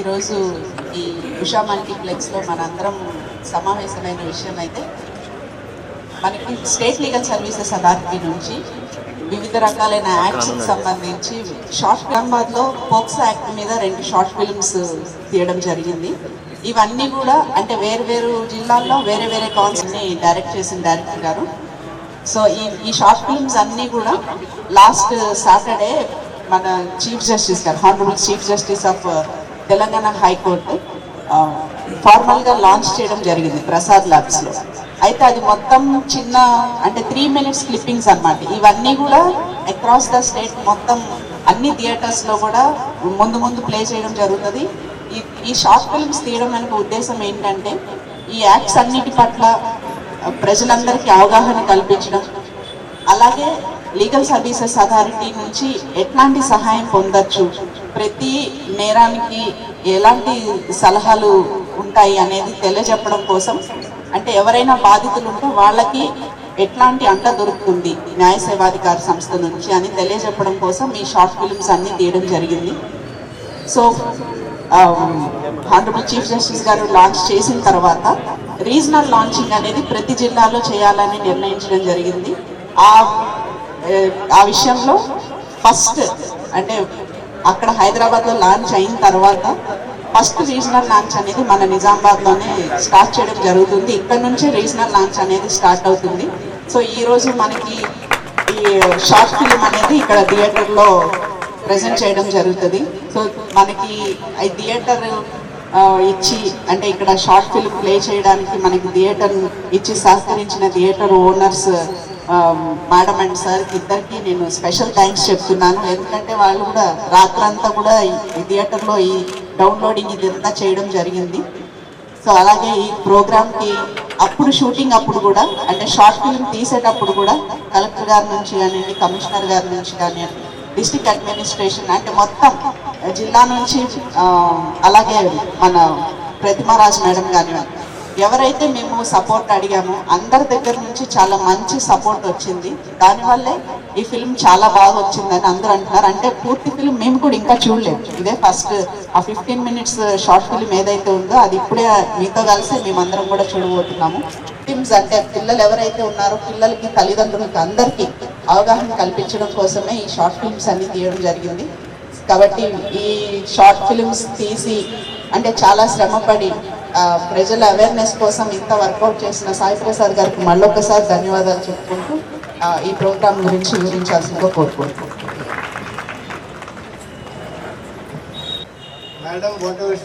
ఈరోజు ఈ ఉషా మల్టీప్లెక్స్లో మనందరం సమావేశమైన విషయం అయితే మనకి స్టేట్ లీగల్ సర్వీసెస్ అథారిటీ నుంచి వివిధ రకాలైన యాక్ట్స్కి సంబంధించి షార్ట్ ఫిల్మాబాద్లో పోక్సో యాక్ట్ మీద రెండు షార్ట్ ఫిల్మ్స్ తీయడం జరిగింది. ఇవన్నీ కూడా అంటే వేరు వేరు జిల్లాల్లో వేరే వేరే కాన్సెప్ట్ని డైరెక్ట్ చేసిన డైరెక్టర్ గారు. సో ఈ ఈ షార్ట్ ఫిల్మ్స్ అన్నీ కూడా లాస్ట్ సాటర్డే మన చీఫ్ జస్టిస్ గారు honourable chief justice of Telangana high court ఫార్మల్గా launch చేయడం జరిగింది ప్రసాద్ ల్యాబ్స్లో. అయితే అది మొత్తం చిన్న అంటే త్రీ మినిట్స్ క్లిప్పింగ్స్ అన్నమాట. ఇవన్నీ కూడా అక్రాస్ ద స్టేట్ మొత్తం అన్ని థియేటర్స్లో కూడా ముందు ముందు ప్లే చేయడం జరుగుతుంది. ఈ ఈ షార్ట్ ఫిల్మ్స్ తీయడం వెనుక ఉద్దేశం ఏంటంటే ఈ యాక్ట్స్ అన్నిటి పట్ల ప్రజలందరికీ అవగాహన కల్పించడం. అలాగే లీగల్ సర్వీసెస్ అథారిటీ నుంచి ఎట్లాంటి సహాయం పొందొచ్చు? ప్రతి నేరానికి ఎలాంటి సలహాలు ఉంటాయి అనేది తెలియజెప్పడం కోసం అంటే ఎవరైనా బాధితులు ఉంటే వాళ్ళకి ఎట్లాంటి అండ దొరుకుతుంది న్యాయ సేవాధికార సంస్థ నుంచి అని తెలియజెప్పడం కోసం ఈ షార్ట్ ఫిల్మ్స్ అన్ని తీయడం జరిగింది. సో ఆనరబుల్ చీఫ్ జస్టిస్ గారు లాంచ్ చేసిన తర్వాత రీజనల్ లాంచింగ్ అనేది ప్రతి జిల్లాలో చేయాలని నిర్ణయించడం జరిగింది. ఆ ఆ విషయంలో ఫస్ట్ అంటే అక్కడ హైదరాబాద్లో లాంచ్ అయిన తర్వాత ఫస్ట్ రీజనల్ లాంచ్ అనేది మన నిజామాబాద్లోనే స్టార్ట్ చేయడం జరుగుతుంది. ఇక్కడ నుంచే రీజనల్ లాంచ్ అనేది స్టార్ట్ అవుతుంది. సో ఈరోజు మనకి ఈ షార్ట్ ఫిల్మ్ అనేది ఇక్కడ థియేటర్లో ప్రజెంట్ చేయడం జరుగుతుంది. సో మనకి ఈ థియేటర్ ఇచ్చి అంటే ఇక్కడ షార్ట్ ఫిల్మ్ ప్లే చేయడానికి మనకి థియేటర్ ఇచ్చి సహకరించిన theatre owners madam and sir ఇద్దరికి నేను స్పెషల్ థ్యాంక్స్ చెప్తున్నాను. ఎందుకంటే వాళ్ళు కూడా రాత్రంతా కూడా ఈ- థియేటర్లో ఈ డౌన్లోడింగ్ ఇదంతా చేయడం జరిగింది. సో అలాగే ఈ ప్రోగ్రామ్కి అప్పుడు షూటింగ్ అప్పుడు కూడా అంటే షార్ట్ ఫిల్మ్ తీసేటప్పుడు కూడా కలెక్టర్ గారి నుంచి కానివ్వండి కమిషనర్ గారి నుంచి కానివ్వండి డిస్టిక్ అడ్మినిస్ట్రేషన్ అంటే మొత్తం జిల్లా నుంచి um, అలాగే మన ప్రతిమారాజ్ మేడం కానివ్వండి ఎవరైతే మేము సపోర్ట్ అడిగామో అందరి దగ్గర నుంచి చాలా మంచి సపోర్ట్ వచ్చింది. దానివల్లే ఈ ఫిల్మ్ చాలా బాగా వచ్చిందని అందరూ అంటున్నారు. అంటే పూర్తి ఫిల్మ్ మేము కూడా ఇంకా చూడలేము ఇదే ఫస్ట్ ఆ ఫిఫ్టీన్ మినిట్స్ షార్ట్ ఫిల్మ్ ఏదైతే ఉందో అది ఇప్పుడే మీతో కలిసి మేమందరం కూడా చూడబోతున్నాము. ఫిల్మ్స్ అంటే పిల్లలు ఎవరైతే ఉన్నారో పిల్లలకి తల్లిదండ్రులకి అందరికీ అవగాహన కల్పించడం కోసమే ఈ షార్ట్ ఫిల్మ్స్ అన్ని తీయడం జరిగింది. కాబట్టి ఈ షార్ట్ ఫిల్మ్స్ తీసి అంటే చాలా శ్రమపడి ప్రజల అవేర్నెస్ కోసం ఇంత వర్కౌట్ చేసిన సాయి ప్రసాద్ గారికి మళ్ళీ ఒకసారి ధన్యవాదాలు చెప్పుకుంటూ ఈ ప్రోగ్రాం గురించి వివరించాల్సిందిగా కోరుకుంటున్నాను madam whatever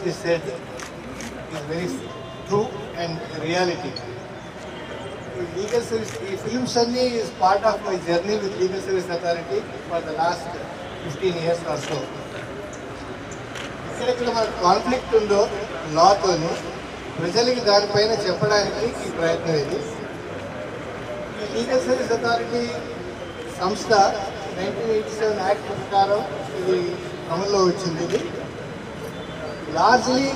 reality legal service ఈ film journey part of my journey with legal service authority for the last fifteen years are so ఎక్కడెక్కడ మనకు కాన్ఫ్లిక్ట్ ఉందో లాతోనూ ప్రజలకి దానిపైన చెప్పడానికి ఈ ప్రయత్నం ఇది. ఈ లీగల్ సర్వీస్ అథారిటీ సంస్థ నైన్టీన్ ఎయిటీ సెవెన్ యాక్ట్ ప్రకారం ఇది అమల్లో వచ్చింది ఇది. లార్జ్లీ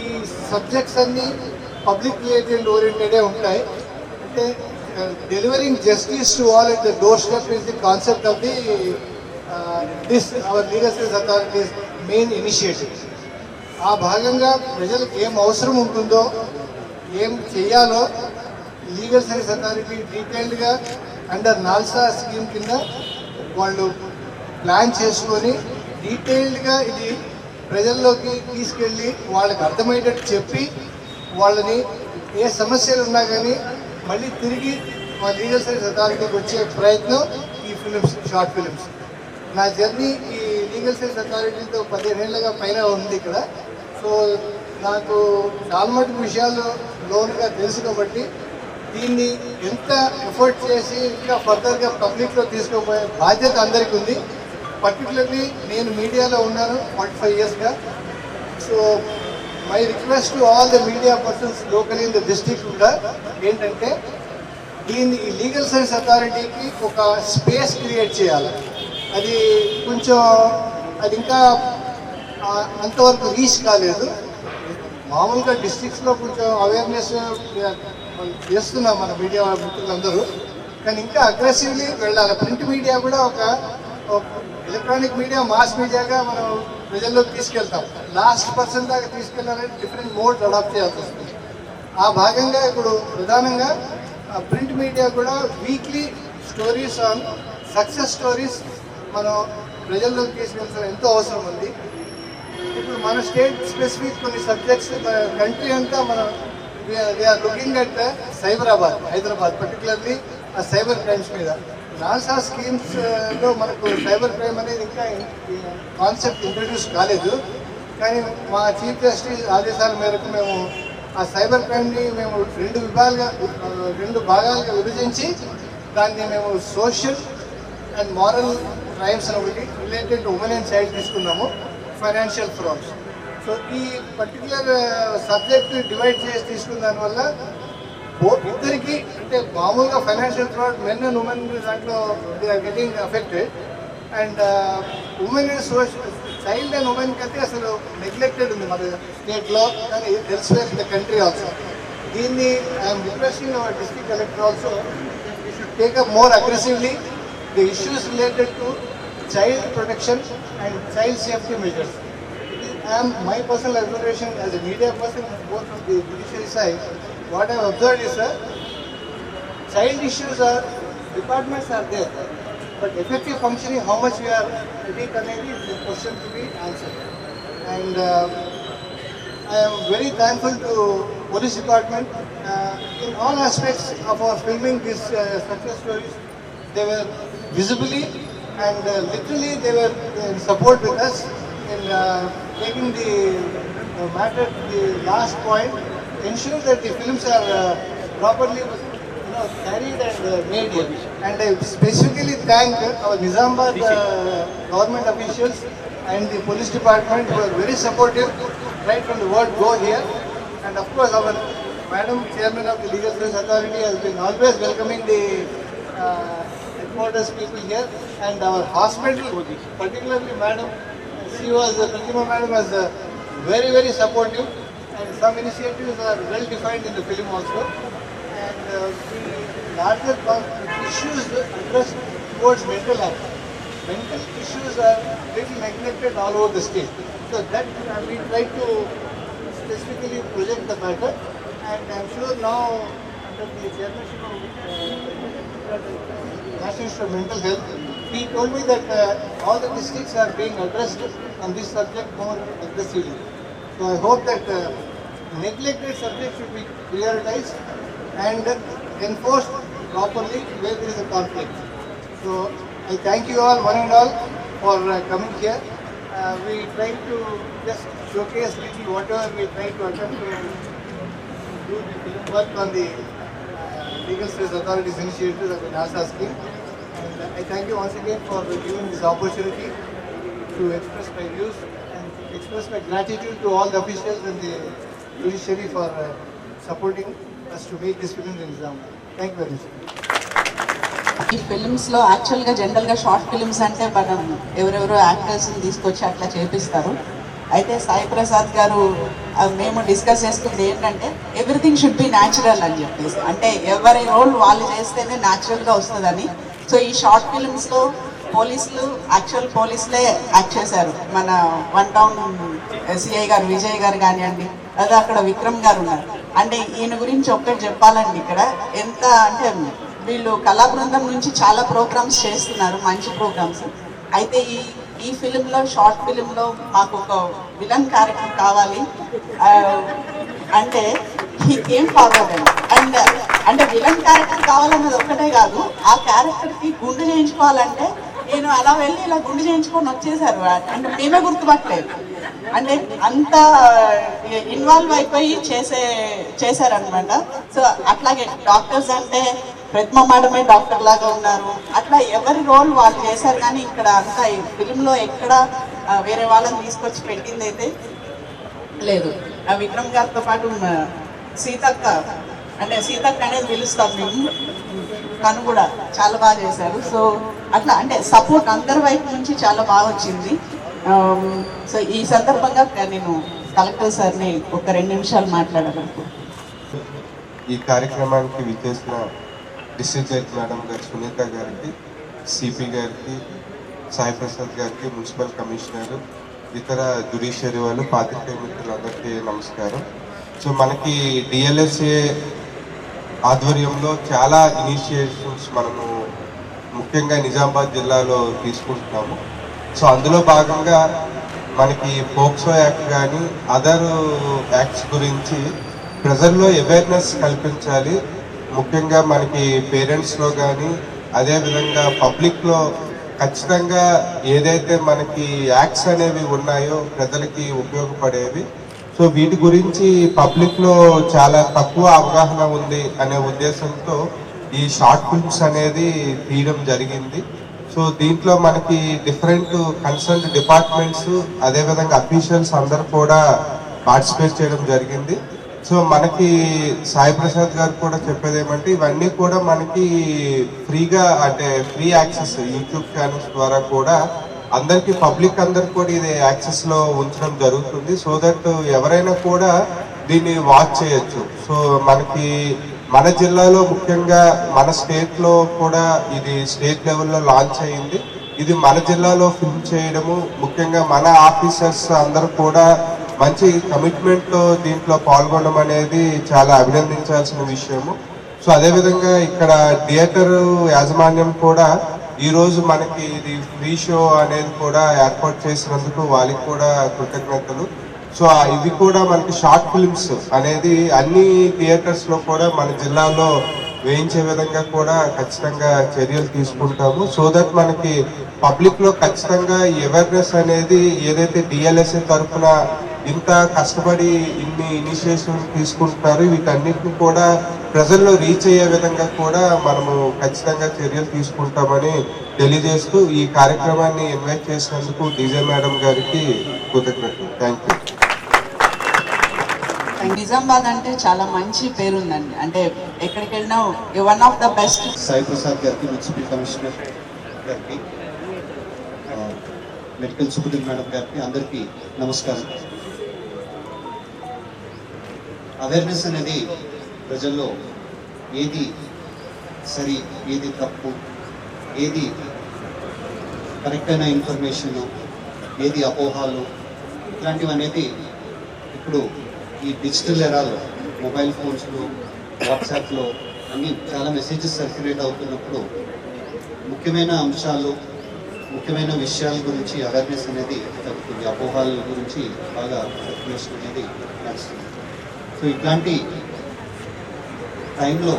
ఈ సబ్జెక్ట్స్ అన్నీ పబ్లిక్ రిలేటెడ్ ఓరియంటెడే ఉంటాయి. అంటే delivering justice to all at the doorstep is the concept of the this our legal service authorities main initiative ఆ భాగంగా ప్రజలకు ఏం అవసరం ఉంటుందో ఏం చేయాలో లీగల్ సర్వీస్ అథారిటీ డీటెయిల్డ్గా అండర్ నాల్సా స్కీమ్ కింద వాళ్ళు ప్లాన్ చేసుకొని డీటెయిల్డ్గా ఇది ప్రజల్లోకి తీసుకెళ్ళి వాళ్ళకి అర్థమయ్యేటట్టు చెప్పి వాళ్ళని ఏ సమస్యలు ఉన్నా కానీ మళ్ళీ తిరిగి మా లీగల్ సర్వీస్ అథారిటీకి వచ్చే ప్రయత్నం ఈ ఫిలిమ్స్ షార్ట్ ఫిలిమ్స్. నా జర్నీ ఈ లీగల్ సైన్స్ అథారిటీతో పదిహేనేళ్ళగా పైన ఉంది ఇక్కడ. సో నాకు చాలా మటుకు విషయాలు లోన్గా తెలుసు కాబట్టి దీన్ని ఎంత ఎఫర్ట్ చేసి ఇంకా ఫర్దర్గా పబ్లిక్లో తీసుకుపోయే బాధ్యత అందరికీ ఉంది. పర్టికులర్లీ నేను మీడియాలో ఉన్నాను ఫార్టీ ఫైవ్ ఇయర్స్గా. So my request to all the media persons local in the district కూడా ఏంటంటే దీన్ని ఈ లీగల్ సర్వీస్ అథారిటీకి ఒక స్పేస్ క్రియేట్ చేయాలి. అది కొంచెం అది ఇంకా అంతవరకు రీచ్ కాలేదు. మామూలుగా డిస్ట్రిక్ట్స్లో కొంచెం అవేర్నెస్ చేస్తున్నాం మన మీడియా మిత్రులందరూ. కానీ ఇంకా అగ్రెసివ్లీ వెళ్ళాలి. ప్రింట్ మీడియా కూడా ఒక ఎలక్ట్రానిక్ మీడియా మాస్ మీడియాగా మనం ప్రజల్లోకి తీసుకెళ్తాం. లాస్ట్ పర్సన్ దాకా తీసుకెళ్ళాలంటే డిఫరెంట్ మోడ్స్ అడాప్ట్ చేయాల్సి వస్తుంది. ఆ భాగంగా ఇప్పుడు ప్రధానంగా ప్రింట్ మీడియా కూడా weekly stories on success stories మనం ప్రజల్లోకి తీసుకెళ్ళాల్సిన ఎంతో అవసరం ఉంది. ఇప్పుడు మన స్టేట్ స్పెసిఫిక్ కొన్ని సబ్జెక్ట్స్ కంట్రీ అంతా మనం we are looking at Cyberabad Hyderabad particularly ఆ సైబర్ క్రైమ్స్ మీద. నాసా స్కీమ్స్లో uh, మనకు సైబర్ క్రైమ్ అనేది ఇంకా కాన్సెప్ట్ ఇంట్రడ్యూస్ కాలేదు. కానీ మా చీఫ్ జస్టిస్ ఆదేశాల మేరకు మేము ఆ సైబర్ క్రైమ్ని మేము రెండు విభాగాలుగా రెండు భాగాలుగా విభజించి దాన్ని మేము సోషల్ అండ్ మారల్ క్రైమ్స్ అని ఒకటి రిలేటెడ్ ఉమెన్ అండ్ తీసుకున్నాము ఫైనాన్షియల్ ఫ్రాడ్స్ సో ఈ పర్టికులర్ సబ్జెక్ట్ డివైడ్ చేసి తీసుకున్న దానివల్ల ఇద్దరికి అంటే మామూలుగా financial fraud men and women దాంట్లో they getting affected and women and social child and ఉమెన్కి అయితే అసలు నెగ్లెక్టెడ్ ఉంది. మన స్టేట్లో కానీ elsewhere in the country also దీన్ని I'm requesting our district collector also should take up more aggressively the issues related child protection and child safety measures. Am my personal observation as a media person, both from the judiciary side, what I have observed is that child issues are, departments are there, but effective functioning, how much we are connected is a question to be answered. And uh, I am very thankful to police department. Uh, in all aspects of our filming these uh, success stories, they were visibly and uh, literally they were in support with us in uh, taking the uh, matter to the last point, ensure that the films are uh, properly you know, carried and uh, made. And I specifically thank our Nizamabad uh, government officials and the police department who are very supportive right from the word go here. And of course, our Madam Chairman of the Legal Service Authority has been always welcoming the uh, headquarters people here. And our hospital, particularly Madam, she was, Pratima Madam was very, very supportive. And some initiatives are well defined in the film also. And uh, the larger issues addressed towards mental health mental issues are little neglected all over the state. So that we try to specifically project the matter and I'm sure now under the chairmanship of uh, National Mental Health, he told me that uh, all the districts are being addressed on this subject more aggressively. So I hope that uh, neglected subjects should be prioritized and enforced properly where there is a conflict. So I thank you all, one and all, for uh, coming here. Uh, we try to just showcase little whatever we try to attempt to do work on the uh, Legal Service Authorities initiative of the NASA scheme. I thank you once again for giving this opportunity to express my views and express my gratitude to all the officials and the judiciary for uh, supporting us to make this film in Islam. Thank you very much. ఈ ఫిలిమ్స్లో యాక్చువల్గా జనరల్గా short films అంటే మనం ఎవరెవరో యాక్టర్స్ని తీసుకొచ్చి అట్లా చేపిస్తారు అయితే సాయి ప్రసాద్ గారు మేము డిస్కస్ చేసుకుంది ఏంటంటే ఎవ్రీథింగ్ షుడ్ బి న్యాచురల్ అని చెప్పేసి అంటే ఎవరి రోల్ వాళ్ళు చేస్తేనే న్యాచురల్గా వస్తుందని సో ఈ షార్ట్ ఫిలిమ్స్లో పోలీసులు యాక్చువల్ పోలీసులే యాక్ట్ చేశారు. మన వన్ టౌన్ సిఐ గారు విజయ్ గారు కానివ్వండి అదే అక్కడ విక్రమ్ గారు ఉన్నారు. అంటే ఈయన గురించి ఒక్కటి చెప్పాలండి ఇక్కడ. ఎంత అంటే వీళ్ళు కళా బృందం నుంచి చాలా ప్రోగ్రామ్స్ చేస్తున్నారు మంచి ప్రోగ్రామ్స్. అయితే ఈ ఈ ఫిలింలో షార్ట్ ఫిలింలో మాకు ఒక విలన్ క్యారెక్టర్ కావాలి. అంటే హీ కేమ్ అండ్ అంటే విలన్ క్యారెక్టర్ కావాలన్నది ఒక్కటే కాదు. ఆ క్యారెక్టర్కి గుండు చేయించుకోవాలంటే నేను అలా వెళ్ళి ఇలా గుండు చేయించుకొని వచ్చేసారు. అంటే మేమే గుర్తుపట్టలేదు. అంటే అంత ఇన్వాల్వ్ అయిపోయి చేసే చేశారనమాట సో అట్లాగే డాక్టర్స్ అంటే ప్రతిమ మేడమే డాక్టర్ లాగా ఉన్నారు. అట్లా ఎవరి రోల్ వాళ్ళు చేశారు కానీ ఇక్కడ అంతా ఈ ఫిలింలో ఎక్కడ వేరే వాళ్ళని తీసుకొచ్చి పెట్టింది అయితే లేదు. ఆ విక్రమ్ గారితో పాటు సీతక్క అంటే సీతక్క అనేది పిలుస్తాం మేము. తను కూడా చాలా బాగా చేశారు. సో అట్లా అంటే సపోర్ట్ అందరి వైపు నుంచి చాలా బాగా వచ్చింది. సో ఈ సందర్భంగా నేను కలెక్టర్ సార్ని ఒక రెండు నిమిషాలు మాట్లాడాలనుకుంటున్నాను. ఈ కార్యక్రమానికి విచ్చేసిన డిస్ట్రిక్ట్ జడ్జి మేడం గారు సునీత గారికి సిపి గారికి సాయి ప్రసాద్ గారికి మున్సిపల్ కమిషనర్ ఇతర జుడిషియరీ వాళ్ళు పాత్రికేయ మిత్రులందరికీ నమస్కారం. సో మనకి డిఎల్ఎస్ఏ ఆధ్వర్యంలో చాలా ఇనిషియేషన్స్ మనము ముఖ్యంగా నిజామాబాద్ జిల్లాలో తీసుకుంటున్నాము. సో అందులో భాగంగా మనకి పోక్సో యాక్ట్ కానీ అదర్ యాక్ట్స్ గురించి ప్రజల్లో అవేర్నెస్ కల్పించాలి. ముఖ్యంగా మనకి పేరెంట్స్లో కానీ అదేవిధంగా పబ్లిక్లో ఖచ్చితంగా ఏదైతే మనకి యాక్ట్స్ అనేవి ఉన్నాయో ప్రజలకి ఉపయోగపడేవి. సో వీటి గురించి పబ్లిక్లో చాలా తక్కువ అవగాహన ఉంది అనే ఉద్దేశంతో ఈ షార్ట్ ఫిల్మ్స్ అనేది తీయడం జరిగింది. సో దీంట్లో మనకి డిఫరెంట్ కన్సర్న్ డిపార్ట్మెంట్స్ అదేవిధంగా అఫీషియల్స్ అందరు కూడా పార్టిసిపేట్ చేయడం జరిగింది. సో మనకి సాయి ప్రసాద్ గారు కూడా చెప్పేది ఏమంటే ఇవన్నీ కూడా మనకి ఫ్రీగా అంటే ఫ్రీ యాక్సెస్ యూట్యూబ్ ఛానల్స్ ద్వారా కూడా అందరికి పబ్లిక్ అందరికి కూడా ఇది యాక్సెస్లో ఉంచడం జరుగుతుంది. సో దట్ ఎవరైనా కూడా దీన్ని వాచ్ చేయొచ్చు. సో మనకి మన జిల్లాలో ముఖ్యంగా మన స్టేట్లో కూడా ఇది స్టేట్ లెవెల్లో లాంచ్ అయింది. ఇది మన జిల్లాలో ఫిల్మ్ చేయడము ముఖ్యంగా మన ఆఫీసర్స్ అందరూ కూడా మంచి కమిట్మెంట్తో దీంట్లో పాల్గొనడం అనేది చాలా అభినందించాల్సిన విషయము. సో అదే విధంగా ఇక్కడ థియేటర్ యాజమాన్యం కూడా ఈరోజు మనకి ఇది ఫ్రీ షో అనేది కూడా ఏర్పాటు చేసినందుకు వాళ్ళకి కూడా కృతజ్ఞతలు. సో ఇవి కూడా మనకి షార్ట్ ఫిల్మ్స్ అనేది అన్ని థియేటర్స్లో కూడా మన జిల్లాలో వేయించే విధంగా కూడా ఖచ్చితంగా చర్యలు తీసుకుంటాము. సో దట్ మనకి పబ్లిక్లో ఖచ్చితంగా అవేర్నెస్ అనేది ఏదైతే డిఎల్ఎస్ఏ తరఫున ఇంత కష్టపడి ఇన్ని ఇనిషియేషన్ తీసుకుంటున్నారు వీటన్నిటిని కూడా ప్రజల్లో రీచ్ అయ్యే విధంగా కూడా మనము ఖచ్చితంగా చర్యలు తీసుకుంటామని తెలియజేస్తూ ఈ కార్యక్రమాన్ని ఇన్వైట్ చేసినందుకు డీజే మేడం గారికి కృతజ్ఞతలు. Thank you. నిజామాబాద్ అంటే చాలా మంచి పేరుందండి. అంటే ఎక్కడికి వెళ్ళినా one of the best. Sai Prasad గారికి మున్సిపల్ కమిషనర్ గారికి మెడికల్ సూపరింటెండెంట్ మేడం గారికి అందరికీ నమస్కారం. అవేర్నెస్ అనేది ప్రజల్లో ఏది సరి ఏది తప్పు ఏది కరెక్ట్ అయిన ఇన్ఫర్మేషను ఏది అపోహాలు ఇట్లాంటివి అనేది ఇప్పుడు ఈ డిజిటల్ ఎరాలో మొబైల్ ఫోన్స్లో వాట్సాప్లో అన్ని చాలా మెసేజెస్ సర్క్యులేట్ అవుతున్నప్పుడు ముఖ్యమైన అంశాలు ముఖ్యమైన విషయాల గురించి అవేర్నెస్ అనేది తగ్గుతుంది. అపోహాల గురించి బాగా సర్క్యులేషన్ అనేది నడుస్తుంది సో ఇట్లాంటి టైంలో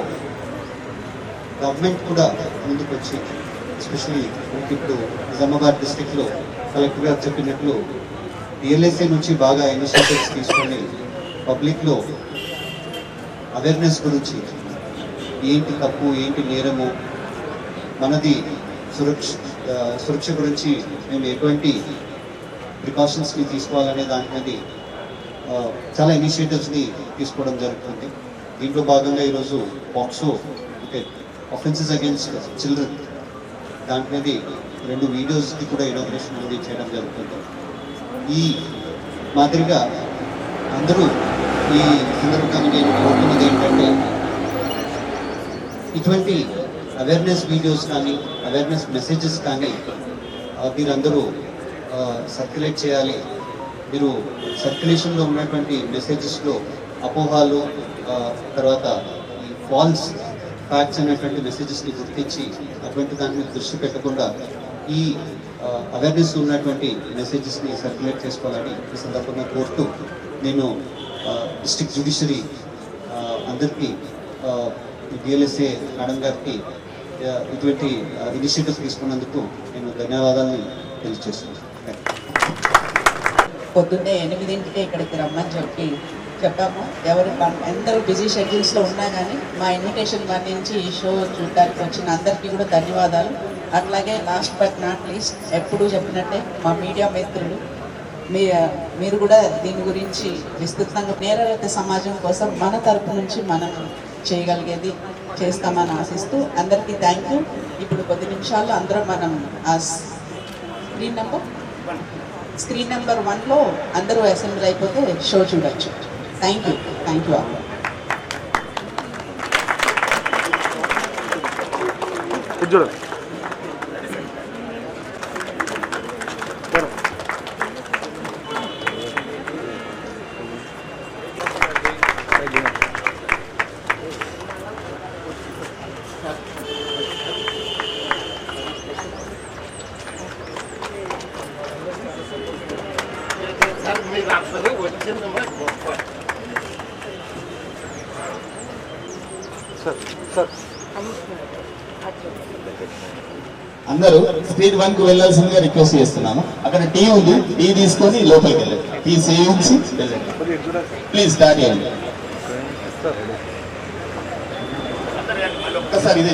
గవర్నమెంట్ కూడా ముందుకు వచ్చి ఎస్పెషల్లీ మనకి ఇప్పుడు నిజామాబాద్ డిస్టిక్లో కలెక్టర్ గారు చెప్పినట్లు డిఎల్ఎస్ఏ నుంచి బాగా ఇనిషియేటివ్స్ తీసుకొని పబ్లిక్లో అవేర్నెస్ గురించి ఏంటి తప్పు ఏంటి నేరము మనది సురక్ష సురక్ష గురించి మేము ఎటువంటి ప్రికాషన్స్ని తీసుకోవాలనే దాని మీద చాలా ఇనిషియేటివ్స్ని తీసుకోవడం జరుగుతుంది. దీంట్లో భాగంగా ఈరోజు పాక్సో అంటే అఫెన్సెస్ అగేన్స్ట్ చిల్డ్రన్ దాని మీద రెండు వీడియోస్కి కూడా ఇనాగ్రేషన్ అనేది చేయడం జరుగుతుంది. ఈ మాదిరిగా అందరూ ఈ సందర్భంగా నేను కోరుతున్నది ఏంటంటే ఇటువంటి అవేర్నెస్ వీడియోస్ కానీ అవేర్నెస్ మెసేజెస్ కానీ మీరందరూ సర్క్యులేట్ చేయాలి. మీరు సర్క్యులేషన్లో ఉన్నటువంటి మెసేజెస్లో అపోహాలు తర్వాత ఈ ఫాల్స్ ఫ్యాక్ట్స్ అనేటువంటి మెసేజెస్ని గుర్తించి అటువంటి దాని మీద దృష్టి పెట్టకుండా ఈ అవేర్నెస్ ఉన్నటువంటి మెసేజెస్ని సర్క్యులేట్ చేసుకోవాలని ఈ సందర్భంగా కోరుతూ నేను డిస్ట్రిక్ట్ జ్యుడిషియరీ అందరికీ డిఎల్ఎస్ఏ మేడం గారికి ఇటువంటి ఇనిషియేటివ్స్ తీసుకున్నందుకు నేను ధన్యవాదాలని తెలియజేస్తున్నాను. పొద్దున్నే ఎనిమిదింటికే ఇక్కడికి రమ్మని చెప్పి చెప్పాము. ఎవరు పన్- బిజీ షెడ్యూల్స్లో ఉన్నా కానీ మా ఇన్విటేషన్ మరణించి ఈ షో చూడడానికి వచ్చిన అందరికీ కూడా ధన్యవాదాలు. అట్లాగే లాస్ట్ బట్ నాట్ లీస్ట్ ఎప్పుడూ చెప్పినట్టే మా మీడియా మిత్రులు మీ మీరు కూడా దీని గురించి విస్తృతంగా నేరరహిత సమాజం కోసం మన తరపు నుంచి మనం చేయగలిగేది చేస్తామని ఆశిస్తూ అందరికీ థ్యాంక్ యూ ఇప్పుడు కొద్ది నిమిషాల్లో అందరం మనం ఆ స్క్రీన్ నెంబర్ స్క్రీన్ నెంబర్ వన్లో అందరూ అసెంబ్లీ అయిపోతే షో చూడొచ్చు. Thank you. Thank you all. Good Thank you. అందరూ స్పీడ్ వన్కు వెళ్ళాల్సిందిగా రిక్వెస్ట్ చేస్తున్నాము అక్కడ టీ ఉంది టీ తీసుకొని లోపలికి వెళ్ళండి. టీ సేవించి వెళ్ళండి. ప్లీజ్ స్టార్ట్ చేయండి. ఒక్కసారి ఇదే.